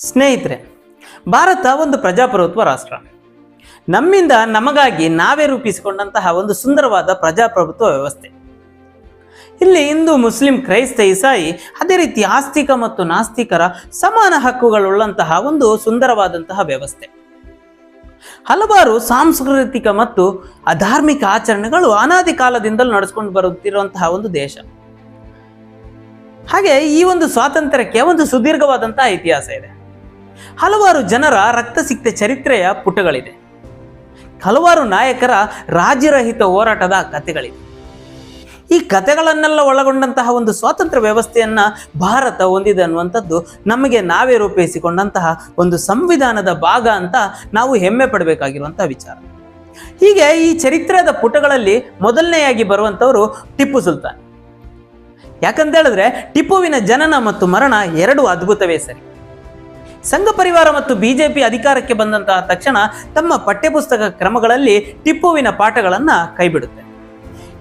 ಸ್ನೇಹಿತರೆ, ಭಾರತ ಒಂದು ಪ್ರಜಾಪ್ರಭುತ್ವ ರಾಷ್ಟ್ರ. ನಮ್ಮಿಂದ ನಮಗಾಗಿ ನಾವೇ ರೂಪಿಸಿಕೊಂಡಂತಹ ಒಂದು ಸುಂದರವಾದ ಪ್ರಜಾಪ್ರಭುತ್ವ ವ್ಯವಸ್ಥೆ. ಇಲ್ಲಿ ಹಿಂದೂ, ಮುಸ್ಲಿಂ, ಕ್ರೈಸ್ತ, ಇಸಾಯಿ ಅದೇ ರೀತಿ ಆಸ್ತಿಕ ಮತ್ತು ನಾಸ್ತಿಕರ ಸಮಾನ ಹಕ್ಕುಗಳುಳ್ಳಂತಹ ಒಂದು ಸುಂದರವಾದಂತಹ ವ್ಯವಸ್ಥೆ. ಹಲವಾರು ಸಾಂಸ್ಕೃತಿಕ ಮತ್ತು ಅಧಾರ್ಮಿಕ ಆಚರಣೆಗಳು ಅನಾದಿ ಕಾಲದಿಂದಲೂ ನಡೆಸ್ಕೊಂಡು ಬರುತ್ತಿರುವಂತಹ ಒಂದು ದೇಶ. ಹಾಗೆ ಈ ಒಂದು ಸ್ವಾತಂತ್ರ್ಯಕ್ಕೆ ಒಂದು ಸುದೀರ್ಘವಾದಂತಹ ಇತಿಹಾಸ ಇದೆ. ಹಲವಾರು ಜನರ ರಕ್ತಸಿಕ್ತ ಚರಿತ್ರೆಯ ಪುಟಗಳಿದೆ. ಹಲವಾರು ನಾಯಕರ ರಾಜ್ಯರಹಿತ ಹೋರಾಟದ ಕಥೆಗಳಿದೆ. ಈ ಕಥೆಗಳನ್ನೆಲ್ಲ ಒಳಗೊಂಡಂತಹ ಒಂದು ಸ್ವಾತಂತ್ರ್ಯ ವ್ಯವಸ್ಥೆಯನ್ನ ಭಾರತ ಹೊಂದಿದೆ ಅನ್ನುವಂಥದ್ದು ನಮಗೆ ನಾವೇ ರೂಪಿಸಿಕೊಂಡಂತಹ ಒಂದು ಸಂವಿಧಾನದ ಭಾಗ ಅಂತ ನಾವು ಹೆಮ್ಮೆ ಪಡಬೇಕಾಗಿರುವಂತಹ ವಿಚಾರ. ಹೀಗೆ ಈ ಚರಿತ್ರದ ಪುಟಗಳಲ್ಲಿ ಮೊದಲನೆಯಾಗಿ ಬರುವಂಥವರು ಟಿಪ್ಪು ಸುಲ್ತಾನ್. ಯಾಕಂತ ಹೇಳಿದ್ರೆ ಟಿಪ್ಪುವಿನ ಜನನ ಮತ್ತು ಮರಣ ಎರಡು ಅದ್ಭುತವೇ ಸರಿ. ಸಂಘ ಪರಿವಾರ ಮತ್ತು ಬಿಜೆಪಿ ಅಧಿಕಾರಕ್ಕೆ ಬಂದಂತಹ ತಕ್ಷಣ ತಮ್ಮ ಪಠ್ಯಪುಸ್ತಕ ಕ್ರಮಗಳಲ್ಲಿ ಟಿಪ್ಪುವಿನ ಪಾಠಗಳನ್ನು ಕೈಬಿಡುತ್ತೆ.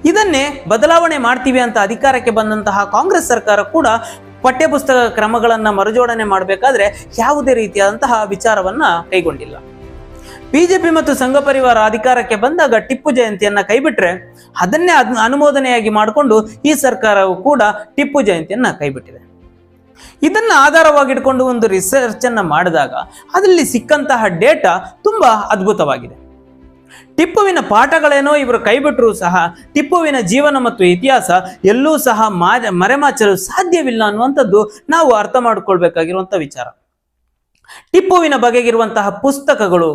ಇದನ್ನೇ ಬದಲಾವಣೆ ಮಾಡ್ತೀವಿ ಅಂತ ಅಧಿಕಾರಕ್ಕೆ ಬಂದಂತಹ ಕಾಂಗ್ರೆಸ್ ಸರ್ಕಾರ ಕೂಡ ಪಠ್ಯಪುಸ್ತಕ ಕ್ರಮಗಳನ್ನು ಮರುಜೋಡಣೆ ಮಾಡಬೇಕಾದ್ರೆ ಯಾವುದೇ ರೀತಿಯಾದಂತಹ ವಿಚಾರವನ್ನ ಕೈಗೊಂಡಿಲ್ಲ. ಬಿಜೆಪಿ ಮತ್ತು ಸಂಘ ಪರಿವಾರ ಅಧಿಕಾರಕ್ಕೆ ಬಂದಾಗ ಟಿಪ್ಪು ಜಯಂತಿಯನ್ನು ಕೈಬಿಟ್ರೆ ಅದನ್ನೇ ಅದ್- ಅನುಮೋದನೆಯಾಗಿ ಮಾಡಿಕೊಂಡು ಈ ಸರ್ಕಾರವು ಕೂಡ ಟಿಪ್ಪು ಜಯಂತಿಯನ್ನು ಕೈಬಿಟ್ಟಿದೆ. ಇದನ್ನ ಆಧಾರವಾಗಿಟ್ಕೊಂಡು ಒಂದು ರಿಸರ್ಚ್ ಅನ್ನ ಮಾಡಿದಾಗ ಅದರಲ್ಲಿ ಸಿಕ್ಕಂತಹ ಡೇಟಾ ತುಂಬಾ ಅದ್ಭುತವಾಗಿದೆ. ಟಿಪ್ಪುವಿನ ಪಾಠಗಳೇನೋ ಇವರು ಕೈಬಿಟ್ಟರೂ ಸಹ, ಟಿಪ್ಪುವಿನ ಜೀವನ ಮತ್ತು ಇತಿಹಾಸ ಎಲ್ಲೂ ಸಹ ಮರೆಮಾಚಲು ಸಾಧ್ಯವಿಲ್ಲ ಅನ್ನುವಂಥದ್ದು ನಾವು ಅರ್ಥ ಮಾಡಿಕೊಳ್ಬೇಕಾಗಿರುವಂಥ ವಿಚಾರ. ಟಿಪ್ಪುವಿನ ಬಗೆಗಿರುವಂತಹ ಪುಸ್ತಕಗಳು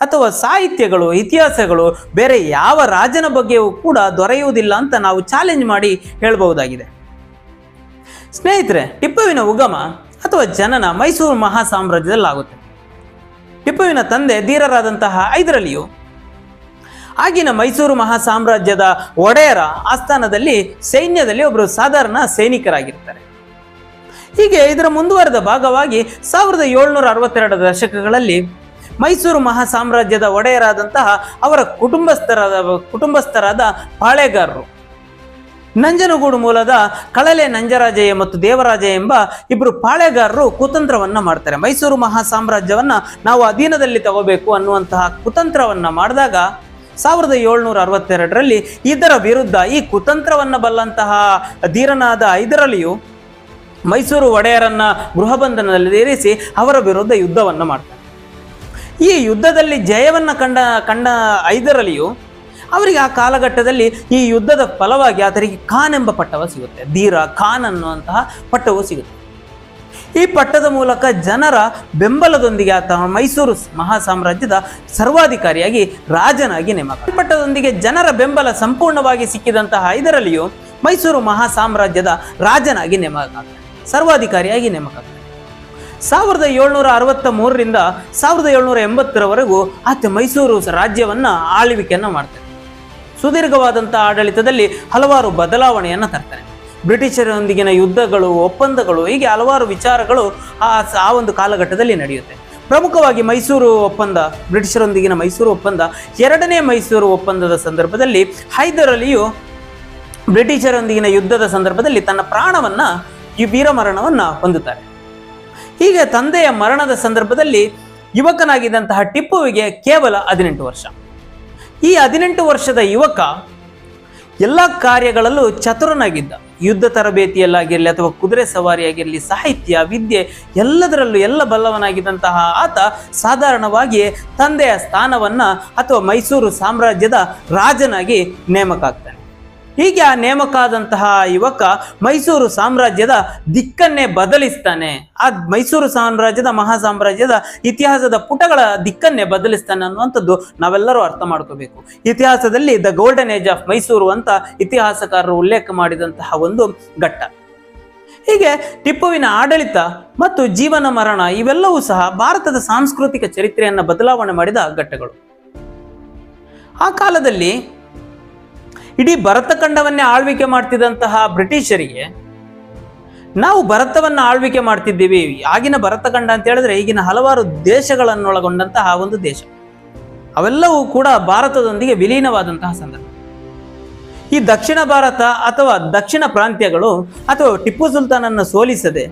ಅಥವಾ ಸಾಹಿತ್ಯಗಳು, ಇತಿಹಾಸಗಳು ಬೇರೆ ಯಾವ ರಾಜನ ಬಗ್ಗೆಯೂ ಕೂಡ ದೊರೆಯುವುದಿಲ್ಲ ಅಂತ ನಾವು ಚಾಲೆಂಜ್ ಮಾಡಿ ಹೇಳಬಹುದಾಗಿದೆ. ಸ್ನೇಹಿತರೆ, ಟಿಪ್ಪುವಿನ ಉಗಮ ಅಥವಾ ಜನನ ಮೈಸೂರು ಮಹಾ ಸಾಮ್ರಾಜ್ಯದಲ್ಲಾಗುತ್ತೆ ಟಿಪ್ಪುವಿನ ತಂದೆ ಧೀರರಾದಂತಹ ಐದರಲ್ಲಿಯು, ಆಗಿನ ಮೈಸೂರು ಮಹಾ ಸಾಮ್ರಾಜ್ಯದ ಒಡೆಯರ ಆಸ್ಥಾನದಲ್ಲಿ ಸೈನ್ಯದಲ್ಲಿ ಒಬ್ಬರು ಸಾಧಾರಣ ಸೈನಿಕರಾಗಿರ್ತಾರೆ. ಹೀಗೆ ಇದರ ಮುಂದುವರೆದ ಭಾಗವಾಗಿ ಸಾವಿರದ ಏಳ್ನೂರ ಅರವತ್ತೆರಡರ ದಶಕಗಳಲ್ಲಿ ಮೈಸೂರು ಮಹಾ ಸಾಮ್ರಾಜ್ಯದ ಒಡೆಯರಾದಂತಹ ಅವರ ಕುಟುಂಬಸ್ಥರಾದ ಕುಟುಂಬಸ್ಥರಾದ ಪಾಳೆಗಾರರು ನಂಜನಗೂಡು ಮೂಲದ ಕಳಲೆ ನಂಜರಾಜಯ್ಯ ಮತ್ತು ದೇವರಾಜ ಎಂಬ ಇಬ್ಬರು ಪಾಳೆಗಾರರು ಕುತಂತ್ರವನ್ನು ಮಾಡ್ತಾರೆ. ಮೈಸೂರು ಮಹಾ ಸಾಮ್ರಾಜ್ಯವನ್ನ ನಾವು ಅಧೀನದಲ್ಲಿ ತಗೋಬೇಕು ಅನ್ನುವಂತಹ ಕುತಂತ್ರವನ್ನು ಮಾಡಿದಾಗ ಸಾವಿರದ ಏಳ್ನೂರ ಅರವತ್ತೆರಡರಲ್ಲಿ ಇದರ ವಿರುದ್ಧ ಈ ಕುತಂತ್ರವನ್ನು ಬಲ್ಲಂತಹ ಧೀರನಾದ ಐದರಲ್ಲಿಯೂ ಮೈಸೂರು ಒಡೆಯರನ್ನ ಗೃಹಬಂಧನದಲ್ಲಿ ಇರಿಸಿ ಅವರ ವಿರುದ್ಧ ಯುದ್ಧವನ್ನ ಮಾಡ್ತಾರೆ. ಈ ಯುದ್ಧದಲ್ಲಿ ಜಯವನ್ನ ಕಂಡ ಕಂಡ ಐದರಲ್ಲಿಯೂ ಅವರಿಗೆ ಆ ಕಾಲಘಟ್ಟದಲ್ಲಿ ಈ ಯುದ್ಧದ ಫಲವಾಗಿ ಆತನಿಗೆ ಖಾನ್ ಎಂಬ ಪಟ್ಟವ ಸಿಗುತ್ತೆ. ಧೀರ ಖಾನ್ ಅನ್ನುವಂತಹ ಪಟ್ಟವು ಸಿಗುತ್ತೆ. ಈ ಪಟ್ಟದ ಮೂಲಕ ಜನರ ಬೆಂಬಲದೊಂದಿಗೆ ಆತ ಮೈಸೂರು ಮಹಾ ಸಾಮ್ರಾಜ್ಯದ ಸರ್ವಾಧಿಕಾರಿಯಾಗಿ ರಾಜನಾಗಿ ನೇಮಕ ಪಟ್ಟದೊಂದಿಗೆ ಜನರ ಬೆಂಬಲ ಸಂಪೂರ್ಣವಾಗಿ ಸಿಕ್ಕಿದಂತಹ ಇದರಲ್ಲಿಯೂ ಮೈಸೂರು ಮಹಾ ಸಾಮ್ರಾಜ್ಯದ ರಾಜನಾಗಿ ನೇಮಕ ಸರ್ವಾಧಿಕಾರಿಯಾಗಿ ನೇಮಕ ಸಾವಿರದ ಏಳ್ನೂರ ಅರವತ್ತ ಮೂರರಿಂದ ಸಾವಿರದ ಏಳ್ನೂರ ಎಂಬತ್ತರವರೆಗೂ ಆತ ಮೈಸೂರು ರಾಜ್ಯವನ್ನು ಆಳ್ವಿಕೆಯನ್ನು ಮಾಡ್ತಾನೆ. ಸುದೀರ್ಘವಾದಂತಹ ಆಡಳಿತದಲ್ಲಿ ಹಲವಾರು ಬದಲಾವಣೆಯನ್ನು ತರ್ತಾರೆ. ಬ್ರಿಟಿಷರೊಂದಿಗಿನ ಯುದ್ಧಗಳು, ಒಪ್ಪಂದಗಳು, ಹೀಗೆ ಹಲವಾರು ವಿಚಾರಗಳು ಆ ಆ ಒಂದು ಕಾಲಘಟ್ಟದಲ್ಲಿ ನಡೆಯುತ್ತೆ. ಪ್ರಮುಖವಾಗಿ ಮೈಸೂರು ಒಪ್ಪಂದ, ಬ್ರಿಟಿಷರೊಂದಿಗಿನ ಮೈಸೂರು ಒಪ್ಪಂದ, ಎರಡನೇ ಮೈಸೂರು ಒಪ್ಪಂದದ ಸಂದರ್ಭದಲ್ಲಿ ಹೈದರ್ ಅಲಿಯು ಬ್ರಿಟಿಷರೊಂದಿಗಿನ ಯುದ್ಧದ ಸಂದರ್ಭದಲ್ಲಿ ತನ್ನ ಪ್ರಾಣವನ್ನು, ಈ ವೀರಮರಣವನ್ನ ಹೊಂದುತ್ತಾರೆ. ಹೀಗೆ ತಂದೆಯ ಮರಣದ ಸಂದರ್ಭದಲ್ಲಿ ಯುವಕನಾಗಿದ್ದಂತಹ ಟಿಪ್ಪುವಿಗೆ ಕೇವಲ ಹದಿನೆಂಟು ವರ್ಷ. ಈ ಹದಿನೆಂಟು ವರ್ಷದ ಯುವಕ ಎಲ್ಲ ಕಾರ್ಯಗಳಲ್ಲೂ ಚತುರನಾಗಿದ್ದ. ಯುದ್ಧ ತರಬೇತಿಯಲ್ಲಾಗಿರಲಿ ಅಥವಾ ಕುದುರೆ ಸವಾರಿಯಾಗಿರಲಿ, ಸಾಹಿತ್ಯ, ವಿದ್ಯೆ ಎಲ್ಲದರಲ್ಲೂ ಎಲ್ಲ ಬಲ್ಲವನಾಗಿದ್ದಂತಹ ಆತ ಸಾಧಾರಣವಾಗಿ ತಂದೆಯ ಸ್ಥಾನವನ್ನು ಅಥವಾ ಮೈಸೂರು ಸಾಮ್ರಾಜ್ಯದ ರಾಜನಾಗಿ ನೇಮಕ ಆಗ್ತಾನೆ. ಹೀಗೆ ಆ ನೇಮಕ ಆದಂತಹ ಯುವಕ ಮೈಸೂರು ಸಾಮ್ರಾಜ್ಯದ ದಿಕ್ಕನ್ನೇ ಬದಲಿಸ್ತಾನೆ. ಆ ಮೈಸೂರು ಸಾಮ್ರಾಜ್ಯದ ಮಹಾ ಸಾಮ್ರಾಜ್ಯದ ಇತಿಹಾಸದ ಪುಟಗಳ ದಿಕ್ಕನ್ನೇ ಬದಲಿಸ್ತಾನೆ ಅನ್ನುವಂಥದ್ದು ನಾವೆಲ್ಲರೂ ಅರ್ಥ ಮಾಡ್ಕೋಬೇಕು. ಇತಿಹಾಸದಲ್ಲಿ the golden age of Mysuru ಅಂತ ಇತಿಹಾಸಕಾರರು ಉಲ್ಲೇಖ ಮಾಡಿದಂತಹ ಒಂದು ಘಟ್ಟ. ಹೀಗೆ ಟಿಪ್ಪುವಿನ ಆಡಳಿತ ಮತ್ತು ಜೀವನ ಮರಣ ಇವೆಲ್ಲವೂ ಸಹ ಭಾರತದ ಸಾಂಸ್ಕೃತಿಕ ಚರಿತ್ರೆಯನ್ನು ಬದಲಾವಣೆ ಮಾಡಿದ ಘಟ್ಟಗಳು. ಆ ಕಾಲದಲ್ಲಿ ಇಡೀ ಭರತ ಖಂಡವನ್ನೇ ಆಳ್ವಿಕೆ ಮಾಡ್ತಿದ್ದಂತಹ ಬ್ರಿಟಿಷರಿಗೆ ನಾವು ಭರತವನ್ನು ಆಳ್ವಿಕೆ ಮಾಡ್ತಿದ್ದೀವಿ. ಆಗಿನ ಭರತ ಖಂಡ ಅಂತ ಹೇಳಿದ್ರೆ ಈಗಿನ ಹಲವಾರು ದೇಶಗಳನ್ನೊಳಗೊಂಡಂತಹ ಒಂದು ದೇಶ. ಅವೆಲ್ಲವೂ ಕೂಡ ಭಾರತದೊಂದಿಗೆ ವಿಲೀನವಾದಂತಹ ಸಂದರ್ಭ. ಈ ದಕ್ಷಿಣ ಭಾರತ ಅಥವಾ ದಕ್ಷಿಣ ಪ್ರಾಂತ್ಯಗಳು ಅಥವಾ ಟಿಪ್ಪು ಸುಲ್ತಾನನ್ನು ಸೋಲಿಸದೆ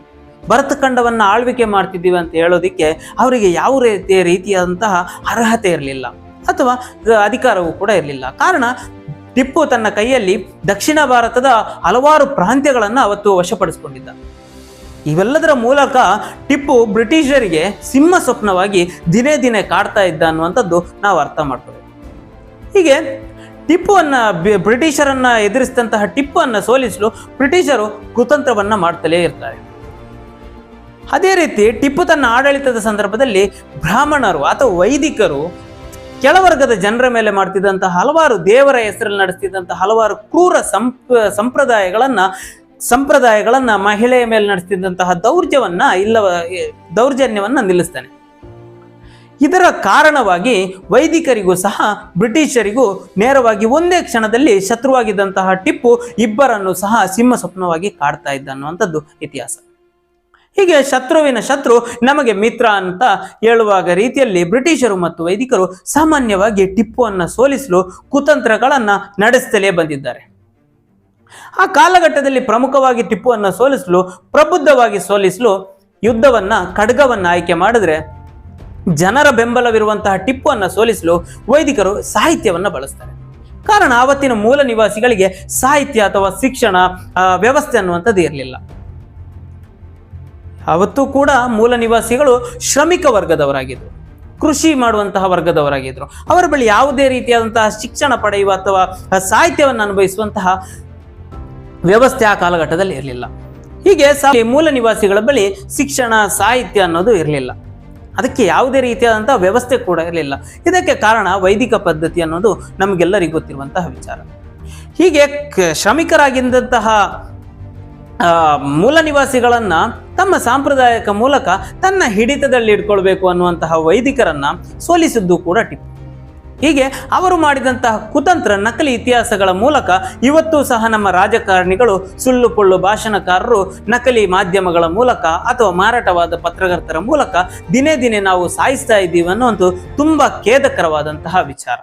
ಭರತಖಂಡವನ್ನು ಆಳ್ವಿಕೆ ಮಾಡ್ತಿದ್ದೀವಿ ಅಂತ ಹೇಳೋದಿಕ್ಕೆ ಅವರಿಗೆ ಯಾವ ರೀತಿಯ ರೀತಿಯಾದಂತಹ ಅರ್ಹತೆ ಇರಲಿಲ್ಲ. ಅಥವಾ ಅಧಿಕಾರವೂ ಕೂಡ ಇರಲಿಲ್ಲ. ಕಾರಣ ಟಿಪ್ಪು ತನ್ನ ಕೈಯಲ್ಲಿ ದಕ್ಷಿಣ ಭಾರತದ ಹಲವಾರು ಪ್ರಾಂತ್ಯಗಳನ್ನು ಅವತ್ತು ವಶಪಡಿಸಿಕೊಂಡಿದ್ದ. ಇವೆಲ್ಲದರ ಮೂಲಕ ಟಿಪ್ಪು ಬ್ರಿಟಿಷರಿಗೆ ಸಿಂಹ ಸ್ವಪ್ನವಾಗಿ ದಿನೇ ದಿನೇ ಕಾಡ್ತಾ ಇದ್ದ ಅನ್ನುವಂಥದ್ದು ನಾವು ಅರ್ಥ ಮಾಡ್ಕೋಬೇಕು ಹೀಗೆ ಟಿಪ್ಪುವನ್ನು ಬ್ರಿಟಿಷರನ್ನ ಎದುರಿಸಿದಂತಹ ಟಿಪ್ಪನ್ನು ಸೋಲಿಸಲು ಬ್ರಿಟಿಷರು ಕುತಂತ್ರವನ್ನ ಮಾಡ್ತಲೇ ಇರ್ತಾರೆ. ಅದೇ ರೀತಿ ಟಿಪ್ಪು ತನ್ನ ಆಡಳಿತದ ಸಂದರ್ಭದಲ್ಲಿ ಬ್ರಾಹ್ಮಣರು ಅಥವಾ ವೈದಿಕರು ಕೆಳವರ್ಗದ ಜನರ ಮೇಲೆ ಮಾಡ್ತಿದ್ದಂಥ ಹಲವಾರು ದೇವರ ಹೆಸರಲ್ಲಿ ನಡೆಸ್ತಿದ್ದಂಥ ಹಲವಾರು ಕ್ರೂರ ಸಂಪ್, ಸಂಪ್ರದಾಯಗಳನ್ನ ಸಂಪ್ರದಾಯಗಳನ್ನ ಮಹಿಳೆಯ ಮೇಲೆ ನಡೆಸ್ತಿದ್ದಂತಹ ದೌರ್ಜವನ್ನ ಇಲ್ಲವ ದೌರ್ಜನ್ಯವನ್ನ ನಿಲ್ಲಿಸ್ತಾನೆ. ಇದರ ಕಾರಣವಾಗಿ ವೈದಿಕರಿಗೂ ಸಹ ಬ್ರಿಟಿಷರಿಗೂ ನೇರವಾಗಿ ಒಂದೇ ಕ್ಷಣದಲ್ಲಿ ಶತ್ರುವಾಗಿದ್ದಂತಹ ಟಿಪ್ಪು ಇಬ್ಬರನ್ನು ಸಹ ಸಿಂಹ ಸ್ವಪ್ನವಾಗಿ ಕಾಡ್ತಾ ಇದ್ದ ಅನ್ನುವಂಥದ್ದು ಇತಿಹಾಸ. ಹೀಗೆ ಶತ್ರುವಿನ ಶತ್ರು ನಮಗೆ ಮಿತ್ರ ಅಂತ ಹೇಳುವಾಗ ರೀತಿಯಲ್ಲಿ ಬ್ರಿಟಿಷರು ಮತ್ತು ವೈದಿಕರು ಸಾಮಾನ್ಯವಾಗಿ ಟಿಪ್ಪುವನ್ನು ಸೋಲಿಸಲು ಕುತಂತ್ರಗಳನ್ನು ನಡೆಸುತ್ತಲೇ ಬಂದಿದ್ದಾರೆ. ಆ ಕಾಲಘಟ್ಟದಲ್ಲಿ ಪ್ರಮುಖವಾಗಿ ಟಿಪ್ಪುವನ್ನು ಸೋಲಿಸಲು, ಪ್ರಬುದ್ಧವಾಗಿ ಸೋಲಿಸಲು ಯುದ್ಧವನ್ನ, ಖಡ್ಗವನ್ನು ಆಯ್ಕೆ ಮಾಡಿದ್ರೆ ಜನರ ಬೆಂಬಲವಿರುವಂತಹ ಟಿಪ್ಪುವನ್ನು ಸೋಲಿಸಲು ವೈದಿಕರು ಸಾಹಿತ್ಯವನ್ನು ಬಳಸ್ತಾರೆ. ಕಾರಣ, ಆವತ್ತಿನ ಮೂಲ ನಿವಾಸಿಗಳಿಗೆ ಸಾಹಿತ್ಯ ಅಥವಾ ಶಿಕ್ಷಣ ವ್ಯವಸ್ಥೆ ಅನ್ನುವಂಥದ್ದು ಇರಲಿಲ್ಲ. ಅವತ್ತು ಕೂಡ ಮೂಲ ನಿವಾಸಿಗಳು ಶ್ರಮಿಕ ವರ್ಗದವರಾಗಿದ್ದರು ಕೃಷಿ ಮಾಡುವಂತಹ ವರ್ಗದವರಾಗಿದ್ದರು ಅವರ ಬಳಿ ಯಾವುದೇ ರೀತಿಯಾದಂತಹ ಶಿಕ್ಷಣ ಪಡೆಯುವ ಅಥವಾ ಸಾಹಿತ್ಯವನ್ನು ಅನುಭವಿಸುವಂತಹ ವ್ಯವಸ್ಥೆ ಆ ಕಾಲಘಟ್ಟದಲ್ಲಿ ಇರಲಿಲ್ಲ. ಹೀಗೆ ಮೂಲ ನಿವಾಸಿಗಳ ಬಳಿ ಶಿಕ್ಷಣ, ಸಾಹಿತ್ಯ ಅನ್ನೋದು ಇರಲಿಲ್ಲ. ಅದಕ್ಕೆ ಯಾವುದೇ ರೀತಿಯಾದಂತಹ ವ್ಯವಸ್ಥೆ ಕೂಡ ಇರಲಿಲ್ಲ. ಇದಕ್ಕೆ ಕಾರಣ ವೈದಿಕ ಪದ್ಧತಿ ಅನ್ನೋದು ನಮಗೆಲ್ಲರಿಗೂ ಗೊತ್ತಿರುವಂತಹ ವಿಚಾರ. ಹೀಗೆ ಶ್ರಮಿಕರಾಗಿದ್ದಂತಹ ಮೂಲ ನಿವಾಸಿಗಳನ್ನು ತಮ್ಮ ಸಾಂಪ್ರದಾಯಿಕ ಮೂಲಕ ತನ್ನ ಹಿಡಿತದಲ್ಲಿ ಇಟ್ಕೊಳ್ಬೇಕು ಅನ್ನುವಂತಹ ವೈದಿಕರನ್ನು ಸೋಲಿಸಿದ್ದು ಕೂಡ ಟಿಪ್ಪು. ಹೀಗೆ ಅವರು ಮಾಡಿದಂತಹ ಕುತಂತ್ರ, ನಕಲಿ ಇತಿಹಾಸಗಳ ಮೂಲಕ ಇವತ್ತು ಸಹ ನಮ್ಮ ರಾಜಕಾರಣಿಗಳು ಸುಳ್ಳು ಪೊಳ್ಳು ಭಾಷಣಕಾರರು ನಕಲಿ ಮಾಧ್ಯಮಗಳ ಮೂಲಕ ಅಥವಾ ಮಾರಾಟವಾದ ಪತ್ರಕರ್ತರ ಮೂಲಕ ದಿನೇ ದಿನೇ ನಾವು ಸಾಯಿಸ್ತಾ ಇದ್ದೀವಿ ಅನ್ನೋ ಒಂದು ತುಂಬ ಖೇದಕರವಾದಂತಹ ವಿಚಾರ.